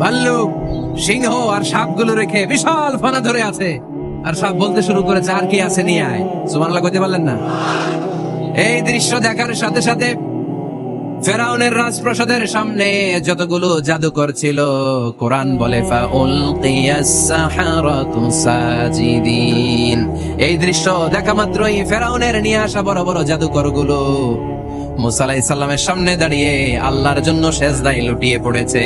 ভাল্লুক, সিংহ আর সাপগুলো রেখে বিশাল ফানা ধরে আছে। আর সাপ বলতে শুরু করেছে, আর কি আছে নিয়ে আয়? সুবহানাল্লাহ কইতে পারলেন না। এই দৃশ্য দেখার সাথে সাথে ফেরাউনের রাজপ্রাসাদের সামনে যতগুলো জাদুকর ছিল, কোরআন বলে এই দৃশ্য দেখা মাত্রই ফেরাউনের নিয়ে আসা বড় বড় জাদুকরগুলো মুসা আলাইহিস সালামের সামনে দাঁড়িয়ে আল্লাহর জন্য সেজদায় লুটিয়ে পড়েছে।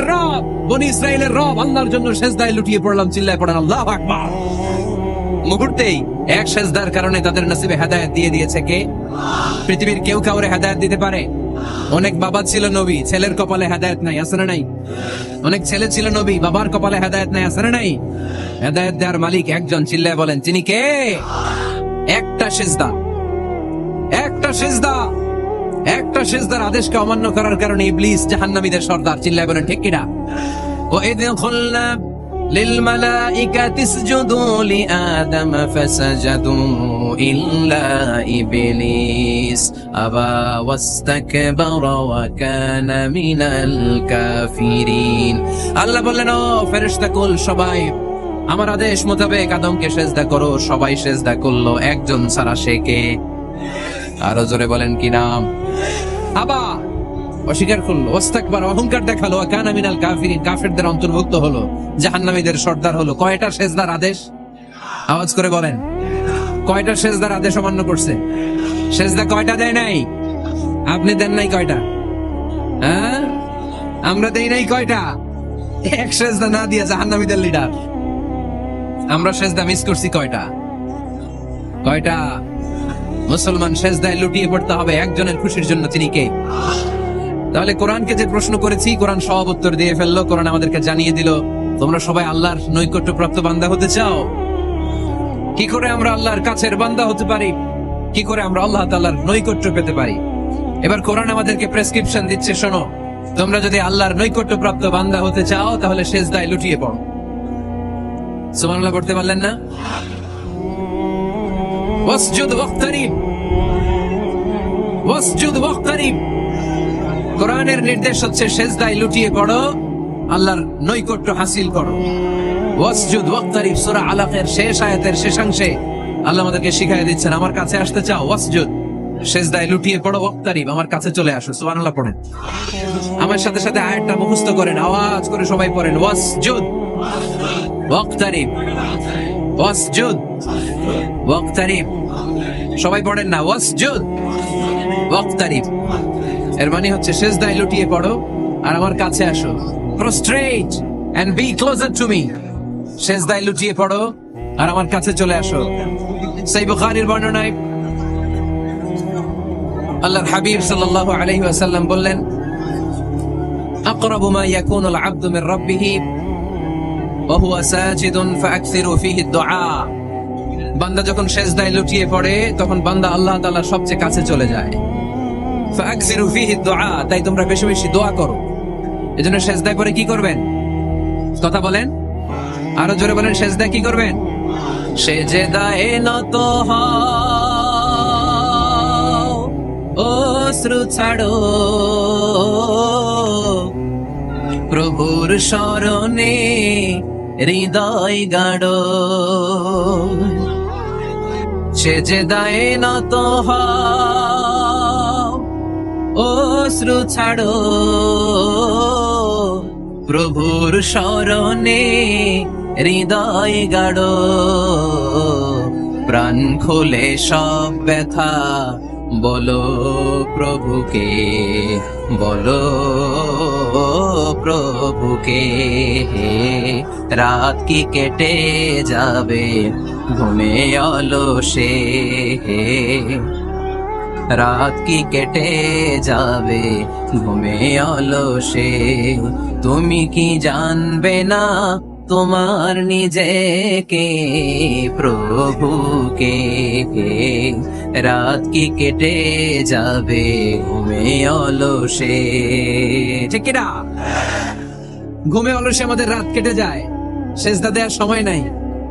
রব বনি রব জন্য লুটিয়ে পড়লাম মুহূর্তেই এক সেজদার কারণে তাদের নসিবে হেদায়েত দিয়ে দিয়েছে কে? পৃথিবীর কেউ কাউরে হেদায়েত দিতে পারে। অনেক বাবা ছিল নবী, ছেলের কপালে হেদায়েত নাই না নাই? অনেক ছেলে ছিল নবী, বাবার কপালে হেদায়েত নাই না নাই? হেদায়েত দেওয়ার মালিক একজন, চিল্লায় বলেন, তিনি কে? একটা সেজদা। একটা সেজদা। একটা সেজদার আদেশকে অমান্য করার কারণে ইবলিস জাহান্নামীদের সর্দার, চিল্লায় বলেন, ঠিক কিনা ও এদিন খুলনা للملائكة اسجدوا لآدم فسجدوا إلا إبليس أبى واستكبر وكان من الكافرين আল্লাহ বললেন ও ফেরেশতা কুল সবাই আমার আদেশ মোতাবেক আদমকে সেজদা করো সবাই সেজদা করলো একজন ছাড়া সে কে আরো জোরে বলেন কি নাম আবা অস্বীকার করল। ওস্তাকবার অহংকার দেখাল। কানা মিনাল কাফিরিন, কাফেরদের অন্তর্ভুক্ত হলো। জাহান্নামীদের সর্দার হলো। কয়টা সেজদার আদেশ? আওয়াজ করে বলেন। কয়টা সেজদার আদেশ অমান্য করছে? সেজদা কয়টা দেয় নাই? আপনি দেন নাই কয়টা? হ্যাঁ? আমরা দেই নাই কয়টা? এক সেজদা না দিয়ে জাহান্নামীদের লিডার। আমরা সেজদা মিস করছি কয়টা? কয়টা? মুসলমান সেজদায় লুটিয়ে পড়তে হবে। একজনের খুশির জন্য তিনি কে? তাহলে কোরআনকে যে প্রশ্ন করেছি, কোরআন সব উত্তর দিয়ে ফেলল, কোরআন আমাদেরকে জানিয়ে দিল, তোমরা সবাই আল্লাহর নৈকট্য প্রাপ্ত বান্দা হতে চাও? কি করে আমরা আল্লাহর কাছের বান্দা হতে পারি? কি করে আমরা আল্লাহ তাআলার নৈকট্য পেতে পারি? এবার কোরআন আমাদেরকে প্রেসক্রিপশন দিচ্ছে, শোনো। তোমরা যদি আল্লাহর নৈকট্য প্রাপ্ত বান্দা হতে চাও, তাহলে সেজদায় লুটিয়ে পড়ো। সুবহানাল্লাহ করতে পারলেন না? ওয়াসজুদ ওয়াক্তারিব। ওয়াসজুদ ওয়াক্তারিব। কোরআনের নির্দেশ হচ্ছে সেজদায় লুটিয়ে পড়ো, আল্লাহর নৈকট্য হাসিল করো। ওয়াসজুদ ওয়াক্তারিব সূরা আলাকের শেষ আয়াতের শেষাংশে আল্লাহ আমাদেরকে শিখাই দিচ্ছেন, আমার কাছে আসতে চাও, ওয়াসজুদ। সেজদায় লুটিয়ে পড়ো ওয়াক্তারিব আমার কাছে চলে আসো। সুবহানাল্লাহ পড়েন। আমার সাথে সাথে আয়াতটা মুখস্থ করেন, আওয়াজ করে সবাই পড়েন, ওয়াসজুদ ওয়াক্তারিব ওয়াসজুদ ওয়াক্তারিব সবাই পড়েন না, ওয়াসজুদ ওয়াক্তারিব এর মানে হচ্ছে, সেজদায় লুটিয়ে পড়ো আর আমার কাছে আসো। Prostrate and be closer to me সেজদায় লুটিয়ে পড়ো আর আমার কাছে চলে আসো। সেই বুখারীর বর্ণনায় আল্লাহর হাবিব সাল্লাল্লাহু আলাইহি ওয়াসাল্লাম বললেন, আকরাবু মা ইয়াকুনুল আবদু মির রাব্বিহি ওয়া হুয়া সাজিদুন ফাআকসিরু ফীহি দুআ বান্দা যখন সেজদায় লুটিয়ে পড়ে, তখন বান্দা আল্লাহ তাআলার সবচেয়ে কাছে চলে যায়। তাই তোমরা বেশি বেশি দোয়া করো। এজন্য সেজদায় পরে কি করবেন? কথা বলেন। আরও জোরে বলেন সেজদায় কি করবেন? সেজদায় নত হও, অশ্রু ছাড়ো। প্রভুর স্মরণে হৃদয় গাড়ো সে যে দায় নত হও অশ্রু ছাড়ো। প্রভুর স্মরণে হৃদয় গাড়ো। প্রাণ খুলে সব ব্যথা। বলো প্রভুকে বলো প্রভুকে রাত কি কেটে যাবে? ঘুমে অলসে রাত কি কেটে যাবে? ঘুমে অলসে। তুমি কি জানবে না তোমার নিজেকে? প্রভুকে রাত কি কেটে যাবে? ঘুমে অলসে। ঠিক না ঘুমে অলসে আমাদের রাত কেটে যায়। সেজদা দেওয়ার সময় নাই।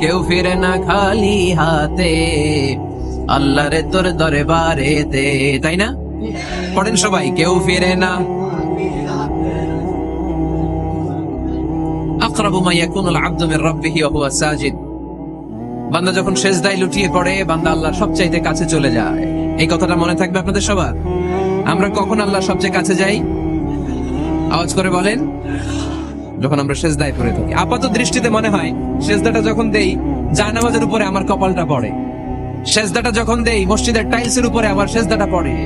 কেউ ফিরে না খালি হাতে। আল্লাহরে তোর দরবারেতে তাই না? পড়েন সবাই, কেউ ফিরে না। বান্দা যখন লুটিয়ে পড়ে, বান্দা কাছে চলে যায়। এই কথাটা মনে থাকবে আপনাদের সবার? আমরা কখন আল্লাহ সবচেয়ে কাছে যাই? আওয়াজ করে বলেন। যখন আমরা সেজদায় পড়ে থাকি। আপাত দৃষ্টিতে মনে হয়, সেজদাটা যখন দেই জায়নামাজের উপরে আমার কপালটা পড়ে। সেজদাটা যখন দেই, মসজিদের টাইলসের উপরে আমার সেজদাটা পড়ে।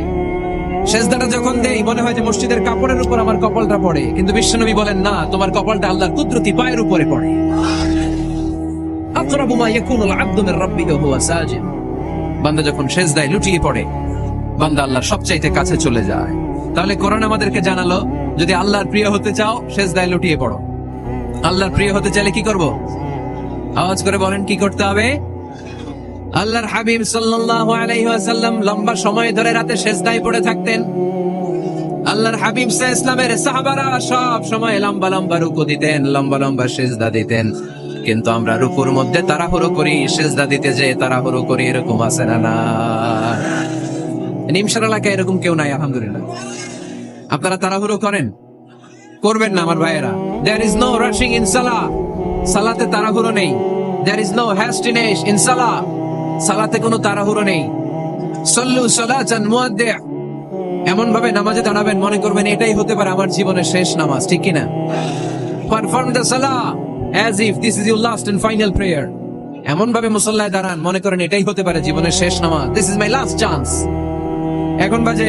সেজদাটা যখন দেই, মনে হয় যে মসজিদের কাপড়ের উপর আমার কপালটা পড়ে। কিন্তু বিশ্বনবী বলেন, না, তোমার কপালটা আল্লাহর কুদরতি পায়ের উপরে পড়ে। আকরাবু মা ইয়াকুনুল আবদু মির রাব্বিহি ওয়া হুয়া সাজিদ। বান্দা যখন সেজদায় লুটিয়ে পড়ে, বান্দা আল্লাহর সবচাইতে কাছে চলে যায়। তাহলে কোরআন আমাদেরকে জানালো যদি আল্লাহর প্রিয় হতে চাও, সেজদায় লুটিয়ে পড়ো। আল্লাহর প্রিয় হতে চাইলে কি করব? আওয়াজ করে বলেন, কি করতে হবে? আল্লাহর হাবিব সাল্লাল্লাহু আলাইহি ওয়াসাল্লাম লম্বা সময় ধরে রাতে সেজদায় পড়ে থাকতেন। আল্লাহর হাবিব সাল্লাল্লাহু ইসলামের সাহাবারা সব সময় লম্বা লম্বা রুকু দিতেন, লম্বা লম্বা সেজদা দিতেন। কিন্তু আমরা রুকুর মধ্যে তাড়াহুড়ো করি, সেজদা দিতে যে তাড়াহুড়ো করি, এরকম আছে না না? নিমসার এলাকায় এরকম কেউ নাই, আলহামদুলিল্লাহ। আপনারা তাড়াহুড়ো করেন। করবেন না আমার ভাইয়েরা। There is no rushing in সালা সালাতে তাড়াহুড়ো নেই। There is no hastiness in সালা সালাতে কোনো তাড়াহুড়ো নেই। সল্লু সালাতান মুয়াদ্দি। এমন ভাবে নামাজে দাঁড়াবেন, মনে করবেন এটাই হতে পারে আমার জীবনের শেষ নামাজ, ঠিক কিনা? পারফর্ম দ্য সালা as if this is your last and final prayer এমন ভাবে মুসল্লায় দাঁড়ান, মনে করেন এটাই হতে পারে জীবনের শেষ নামাজ। This is my last chance এখন বাজে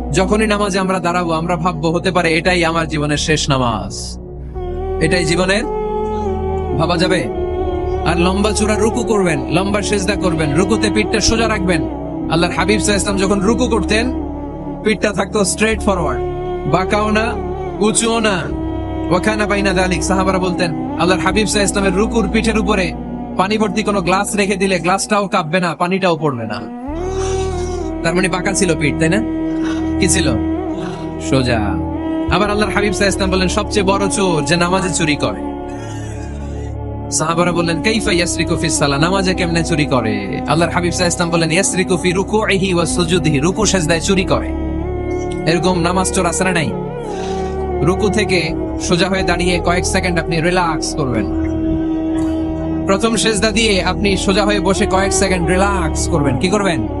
যখনই নামাজে আমরা দাঁড়াবো, আমরা ভাববো, হতে পারে এটাই আমার জীবনের শেষ নামাজ। এটাই জীবনের? ভাবা যাবে? আর লম্বা চূড়া রুকু করবেন, লম্বা সেজদা করবেন, রুকুতে পিঠটা সোজা রাখবেন। আল্লাহর হাবিব সাহা ইসলাম যখন রুকু করতেন, পিঠটা থাকতো স্ট্রেট ফরওয়ার্ড বাঁকাও না, উঁচুও না। ওখানা বাইনা দালিক, সাহাবারা বলতেন, আল্লাহর হাবিব সাহা ইসলামের রুকুর পিঠের উপরে পানি ভর্তি কোনো গ্লাস রেখে দিলে গ্লাসটাও কাঁপবে না, পানিটাও পড়বে না। তার মানে বাঁকা ছিল পিঠ, তাই না? কি ছিল? সোজা। আবার আল্লাহর হাবিব সাহা ইসলাম বলেন সবচেয়ে বড় চোর যে নামাজে চুরি করে। সাহাবারা বললেন, কাইফা ইয়াসরিকু সালাহ? নামাজে কেমনে চুরি করে? আল্লাহর হাবিব আলাইহি ওয়াসাল্লাম বললেন, ইয়াসরিকু ফি রুকুইহি ওয়া সুজুদিহি। রুকু সেজদায় চুরি করে। এরকম নামাজ চোর আছে নাই? রুকু থেকে সোজা হয়ে দাঁড়িয়ে কয়েক সেকেন্ড আপনি রিল্যাক্স করবেন। প্রথম সেজদা দিয়ে আপনি সোজা হয়ে বসে কয়েক সেকেন্ড রিল্যাক্স করবেন। কি করবেন?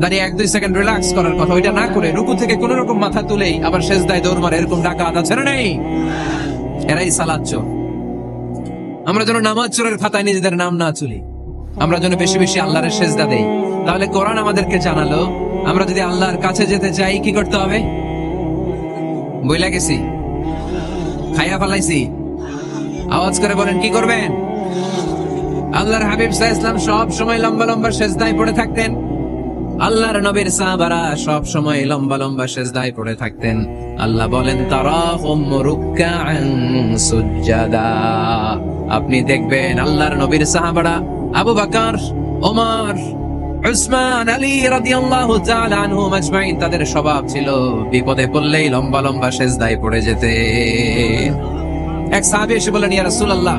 দাঁড়িয়ে এক দুই সেকেন্ড রিল্যাক্স করার কথা। ওইটা না করে রুকু থেকে কোন রকম মাথা তুলেই আবার সেজদায় দৌড় মারে, এরকম ডাকাত আছে না নেই। এরাই সালাদ চোর। আমরা যেন নামাজ চোরের খাতায় নিজেদের নাম না চুলি আমরা যেন বেশি বেশি আল্লাহরের সেজদা দেই। তাহলে কোরআন আমাদেরকে জানালো, আমরা যদি আল্লাহর কাছে যেতে চাই, কি করতে হবে? বইলা গেছি। খাইয়া ফালাইছি। আওয়াজ করে বলেন, কি করবেন? আল্লাহর হাবিব সাহ ইসলাম সব সময় লম্বা লম্বা সেজদায় পড়ে থাকতেন। আল্লাহর নবীর সাহাবারা সব সময় লম্বা লম্বা সেজদায় পড়ে থাকতেন। আল্লাহ বলেন রুকআন সুজদা আপনি দেখবেন আল্লাহর নবীর সাহাবারা, আবু বকর, ওমর, উসমান, আলী রাদিয়াল্লাহু তাআলা আনহুম আজমাইন, তাদের স্বভাব ছিল বিপদে পড়লেই লম্বা লম্বা সেজদায় পড়ে যেতে এক সাহাবী এসে বলেন ইয়া রাসূলুল্লাহ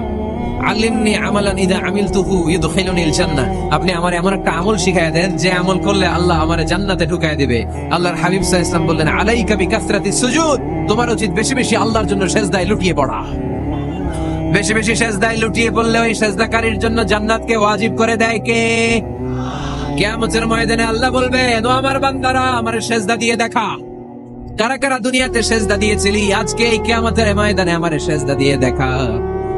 আপনি আমার এমন একটা আমল শিখায় দেন, যে আমল করলে আল্লাহ আমারে জান্নাতে ঢুকায় দিবে। আল্লাহর হাবিব আলাইহি ওয়াসাল্লাম বললেন, আলাইকা বিকাসরাতিস সুজুদ। তোমার উচিত বেশি বেশি আল্লাহর জন্য সেজদায় লুটিয়ে পড়া। বেশি বেশি সেজদায় লুটিয়ে পড়লে ওই সেজদাকারীর জন্য জান্নাতকে ওয়াজিব করে দেয় কে? কিয়ামতের ময়দানে আল্লাহ বলবে, ও আমার বান্দারা, আমার সেজদা দিয়ে দেখা। কারা কারা দুনিয়াতে সেজদা দিয়েছিলি, আজকে এই কিয়ামতের ময়দানে আমার সেজদা দিয়ে দেখা।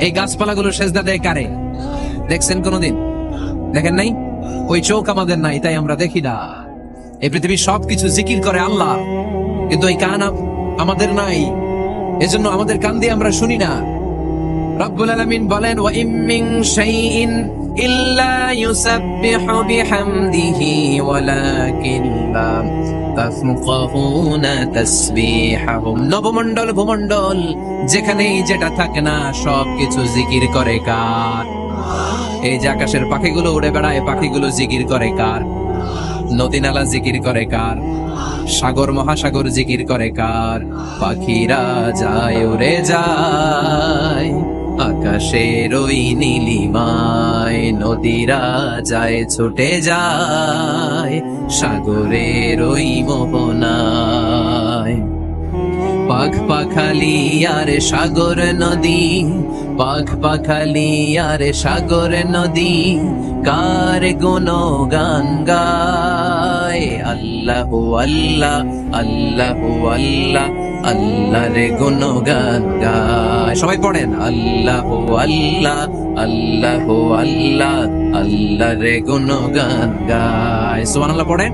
এই গাছপালাগুলো সেজদা দেয় কারে? দেখছেন কোনদিন? দেখেন নাই? ওই চোখ আমাদের নাই, তাই আমরা দেখি না। এই পৃথিবীর সবকিছু জিকির করে আল্লাহ। কিন্তু এই কান আমাদের নাই। এজন্য আমাদের কান দিয়ে আমরা শুনি না। রব্বুল আলামিন বলেন, ওয়া ইম শাইইন ইল্লা ইউসাব্বিহু বিহামদিহি ওয়ালাকিন লা নবমণ্ডল, ভূমণ্ডল, যেখানেই যেটা থাকে না, সবকিছু জিকির করে কার? এই যে আকাশের পাখিগুলো উড়ে বেড়ায়, পাখিগুলো জিকির করে কার? নদী নালা জিকির করে কার? সাগর, মহাসাগর জিকির করে কার? পাখিরা যায়, উড়ে যায়, আকাশের ওই নীলিমায়, নদীরা যায়, ছুটে যায় সাগরের ওই মোহনায় পাখ পাখালি আর সাগর নদী পাখ পাখালি আর সাগর নদী, কার গান গায়? আল্লাহ আল্লাহ আল্লাহ আল্লাহ। আল্লাহ রে গুণ গান গায়। সবাই পড়েন, আল্লাহ আল্লাহ আল্লাহ আল্লাহ আল্লাহ রে গুণ গান গায় পড়েন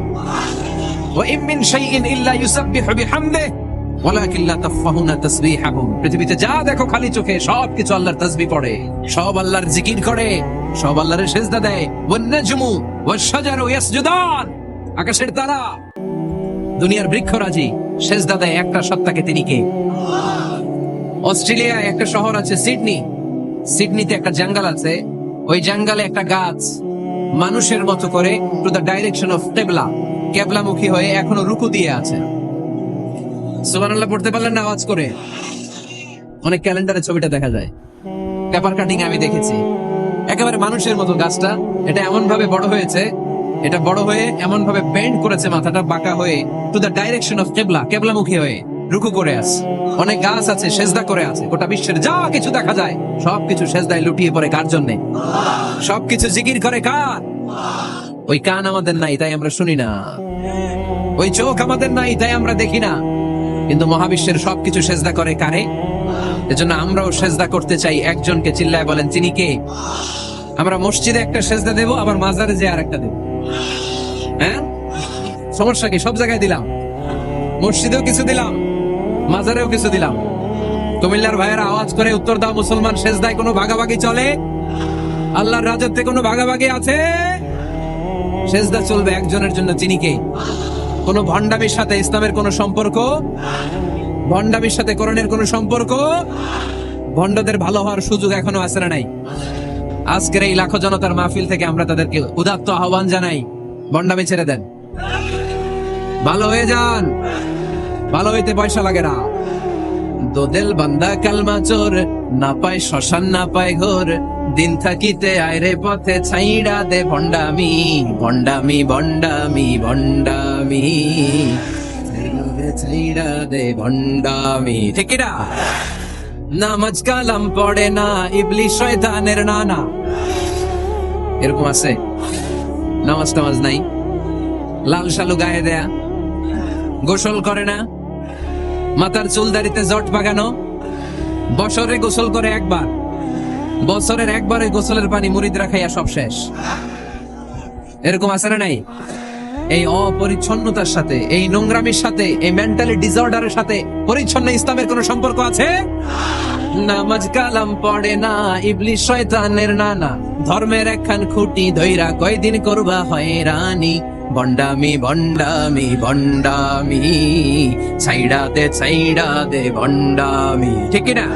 পৃথিবীতে যা দেখো খালি চোখে সব কিছু আল্লাহর তাসবিহ পড়ে। সব আল্লাহর জিকির করে, সব আল্লাহর সেজদা দেয়। ওয়ান নাজমু ওয়াশ শাজারু ইয়াসজুদান আকাশের তারা। দুনিয়ার বৃক্ষরাজি সেজদা দেয় একটা সত্তাকে তিনি কে? অস্ট্রেলিয়ায় একটা শহর আছে সিডনি। সিডনিতে একটা জঙ্গল আছে। ওই জঙ্গলে একটা গাছ। মানুষের মতো করে টু দ্য ডাইরেকশন অফ কেবলা কেবলামুখী হয়ে এখনও রুকু দিয়ে আছে। সুবহানাল্লাহ, পড়তে পারলেন না আওয়াজ করে? অনেক ক্যালেন্ডারে ছবিটা দেখা যায়। পেপার কাটিং আমি দেখেছি। একেবারে মানুষের মতো গাছটা। এটা এমন ভাবে বড় হয়েছে এটা বড় হয়ে এমন ভাবে বেন্ড করেছে মাথাটা, বাঁকা হয়ে টু দ্য ডাইরেকশন অফ কেবলা কেবলামুখী হয়ে, রুকু করে আছে অনেক গাছ আছে, সেজদা করে আছে, গোটা বিশ্বের যা কিছু দেখা যায়, সবকিছু সেজদায় লুটিয়ে পড়ে কার জন্যে? সবকিছু জিকির করে কার? ওই কান আমাদের নাই, তাই আমরা শুনি না। ওই চোখ আমাদের নাই, তাই আমরা দেখি না। কিন্তু মহাবিশ্বের সবকিছু সেজদা করে কারে? এজন্য আমরাও সেজদা করতে চাই একজনকে, চিল্লায় বলেন, তিনি কে? আমরা মসজিদে একটা সেজদা দেব, আবার মাজারে যে আর একটা দেব। হ্যাঁ? সমস্যা কি? সব জায়গায় দিলাম। মসজিদেও কিছু দিলাম, মাজারেও কিছু দিলাম। কুমিল্লার ভাইয়েরা আওয়াজ করে উত্তর দাও, মুসলমান সেজদায় কোনো ভাগাভাগি চলে? আল্লাহর রাজত্বে কোনো ভাগাভাগি আছে? সেজদা চলবে একজনের জন্য তিনি কে? কোন ভণ্ডামির সাথে ইসলামের কোন সম্পর্ক? ভণ্ডামির সাথে করণের কোন সম্পর্ক? ভণ্ডদের ভালো হওয়ার সুযোগ এখনও আছে না নাই? আজকের এই লাখো জনতার মাহফিল থেকে আমরা তাদেরকে উদাত্ত আহ্বান জানাই। ভণ্ডামি ছেড়ে দেন। ভালো হয়ে যান। ভালো হইতে পয়সা লাগে না। দোদেল বান্দা কালমা চোর, না পায় শ্মশান, না পায় ঘোর। দিন থাকিতে আয়রে পথে ছাইড়া দে ভণ্ডামি ভণ্ডামি ভণ্ডামি ভণ্ডামি ছাইড়া দে ভণ্ডামি ঠিক না? নামাজ কালাম পড়ে না ইবলি শয়তানের নানা। এরকম আছে? নামাজ টামাজ নাই? লাল শালু গায়ে দেয়া? গোসল করে না? মাথার চুল দাড়িতে জট বাগানো? বছরে গোসল করে একবার। বছরের একবারে গোসলের পানি মুরিদরা রাখাইয়া সব শেষ। এরকম আছে না নাই? এই অপরিচ্ছন্নতার সাথে, এই নোংরামির সাথে, এই মেন্টালি ডিসঅর্ডারের সাথে পরিচ্ছন্ন ইসলামের কোনো সম্পর্ক আছে? নামাজ কালাম পড়ে না ইবলিশ শয়তানের নানা। ধর্মের একখান খুঁটি ধইরা কয়দিন করবা হয় রানী বন্ডামি বন্ডামি বন্ডামি ছাইড়া দে ছাইড়া দে বন্ডামি। ঠিক না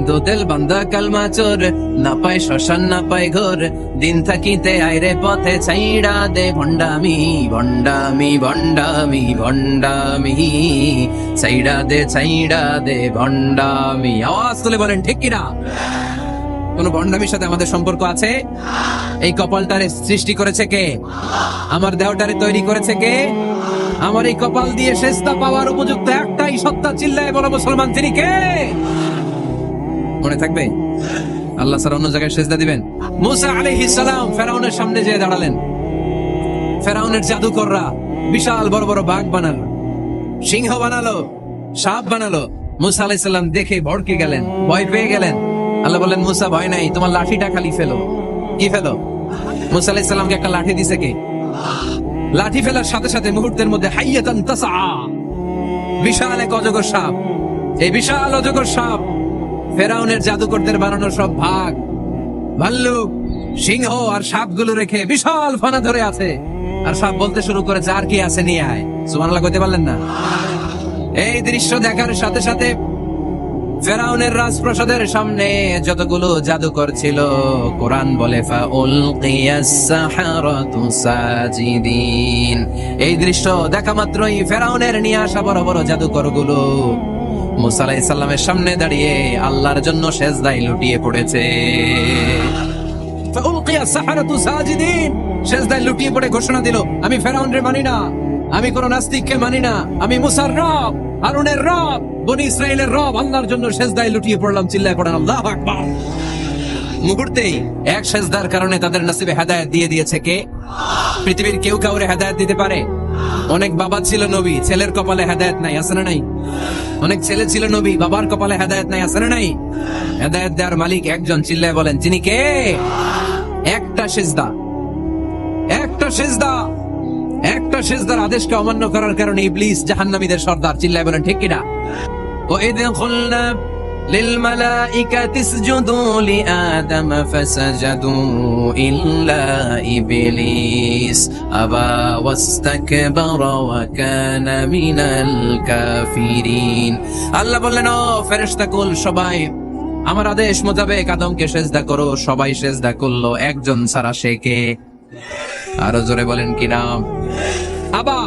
দোদেল বান্দা কালমা চোর। না পায় শ্মশান, না পায় ঘোর। দিন থাকিতে আইরে পথে ছাইড়া দে ভণ্ডামি ভণ্ডামি ভণ্ডামি ভণ্ডামি। ছাইড়া দে ছাইড়া দে ভণ্ডামি। আওয়াজ তুলে বলেন, ঠিক কিনা? কোন ভণ্ডামির সাথে আমাদের সম্পর্ক আছে? এই কপালটারে সৃষ্টি করেছে কে? আমার দেহটারে তৈরি করেছে কে? আমার এই কপাল দিয়ে শেষটা পাওয়ার উপযুক্ত একটাই সত্তা চিল্লায় বলো মুসলমান, তিনি কে? মনে থাকবে? আল্লাহ স্যার অন্য জায়গায় সেজদা দিবেন? মুসা আলাইহিস সালাম ফেরাউনের সামনে যেয়ে দাঁড়ালেন। ফেরাউনের জাদুকররা বিশাল বড় বড় বাঘ বানালো, সিংহ বানালো, সাপ বানালো। মুসা দেখে ভড়কে গেলেন, ভয় পেয়ে গেলেন। আল্লাহ বললেন, মুসা, ভয় নাই, তোমার লাঠিটা খালি ফেলো। কি ফেলো? মুসা আলাইহিস একটা লাঠি দিছে কে? লাঠি ফেলার সাথে সাথে মুহূর্তের মধ্যে হাইয়াতান তাসা বিশাল এক অজগর সাপ। এই বিশাল অজগর সাপ ফেরাউনের জাদুকরদের বানানো সব ভাগ। ভাল্লুক, সিংহ আর সাপগুলো রেখে বিশাল ফানা ধরে আছে। আর সাপ বলতে শুরু করেছে আর কি আছে নিয়ে আয়। সুবহানাল্লাহ কইতে পারলেন না? এই দৃশ্য দেখার সাথে সাথে ফেরাউনের রাজপ্রাসাদের সামনে যতগুলো জাদুকর ছিল, কোরআন বলে এই দৃশ্য দেখা মাত্রই ফেরাউনের নিয়ে আসা বড় বড় জাদুকরগুলো মুসা আলাইহিস সামনে দাঁড়িয়ে আল্লাহর জন্য সেজদায় লুটিয়ে পড়েছে। লুটিয়ে পড়ে ঘোষণা দিল, আমি ফেরাউনরে আমি আমি রব রব, বনি রব জন্য লুটিয়ে পড়লাম এক সেজদার কারণে তাদের নসিবে হেদায়েত দিয়ে দিয়েছে কে? পৃথিবীর কেউ কাউরে হেদায়েত দিতে পারে? অনেক বাবা ছিল নবী, ছেলের কপালে হেদায়েত নাই, আছে না নাই? অনেক ছেলে ছিল নবী, বাবার কপালে হেদায়ত নাই আসে নাই? হেদায়ত দেওয়ার মালিক একজন চিল্লায় বলেন তিনি কে? একটা সেজদা। একটা সেজদা। একটা সেজদার আদেশকে অমান্য করার কারণে ইবলিস জাহান্নামীদের সর্দার চিল্লায় বলেন, ঠিক কিনা ও এদিন খুলনা للملائكة اسجدوا لآدم فسجدوا إلا إبليس أبى واستكبر وكان من الكافرين আল্লাহ বললেন ও ফেরেশতা কুল সবাই আমার আদেশ মোতাবেক আদমকে সেজদা করো সবাই সেজদা করলো একজন ছাড়া সে কে আরো জোরে বলেন কি নাম আবা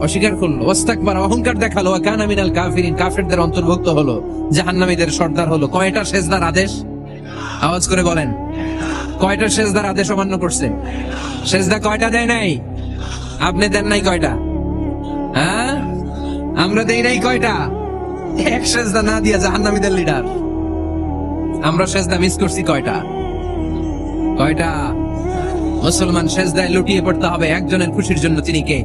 অস্বীকার করল। ওস্তাকবার অহংকার দেখাল। কানা মিনাল কাফিরিন, কাফিরদের অন্তর্ভুক্ত হলো। জাহান্নামীদের সর্দার হলো। কয়টা সেজদার আদেশ? আওয়াজ করে বলেন। কয়টা সেজদার আদেশ অমান্য করছে? সেজদা কয়টা দেয় নাই? আপনি দেন নাই কয়টা? হ্যাঁ? আমরা দেই নাই কয়টা? এক সেজদা না দিয়া জাহান্নামীদের লিডার। আমরা সেজদা মিস করছি কয়টা? কয়টা? মুসলমান সেজদায় লুটিয়ে পড়তে হবে। একজনের খুশির জন্য তিনি কে?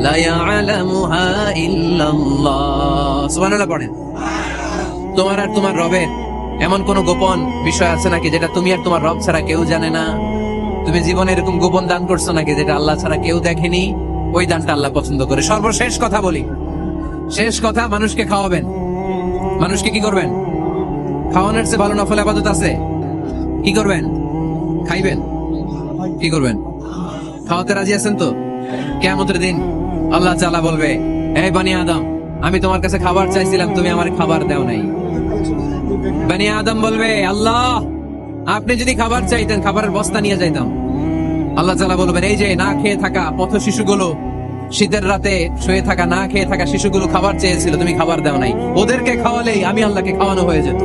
لا يعلمها إلا الله سبحان الله পড়েন তোমার আর তোমার রবের এমন কোন গোপন বিষয় আছে নাকি যেটা তুমি আর তোমার রব ছাড়া কেউ জানে না তুমি জীবনে এরকম গোপন দান করছো নাকি যেটা আল্লাহ ছাড়া কেউ দেখেনি ওই দানটা আল্লাহ পছন্দ করে সর্বশেষ কথা বলি শেষ কথা মানুষকে খাওয়াবেন মানুষকে কি করবেন খাওয়ানোর চেয়ে ভালো নফল আবাদত আছে কি করবেন খাইবেন কি করবেন খাওয়াতে রাজি আছেন তো কেমতের দিন আল্লাহ চালা বলবে, এই বানি আদম, আমি তোমার কাছে খাবার চাইছিলাম, তুমি আমার খাবার দাও নাই। বানি আদম বলবে, আল্লাহ, আপনি যদি খাবার চাইতেন, খাবারের বস্তা নিয়ে যাইতাম। আল্লাহ তালা বলবেন, এই যে না খেয়ে থাকা পথ শিশুগুলো, শীতের রাতে শুয়ে থাকা, না খেয়ে থাকা শিশুগুলো খাবার চেয়েছিল, তুমি খাবার দাও নাই। ওদেরকে খাওয়ালেই আমি আল্লাহকে খাওয়ানো হয়ে যেত।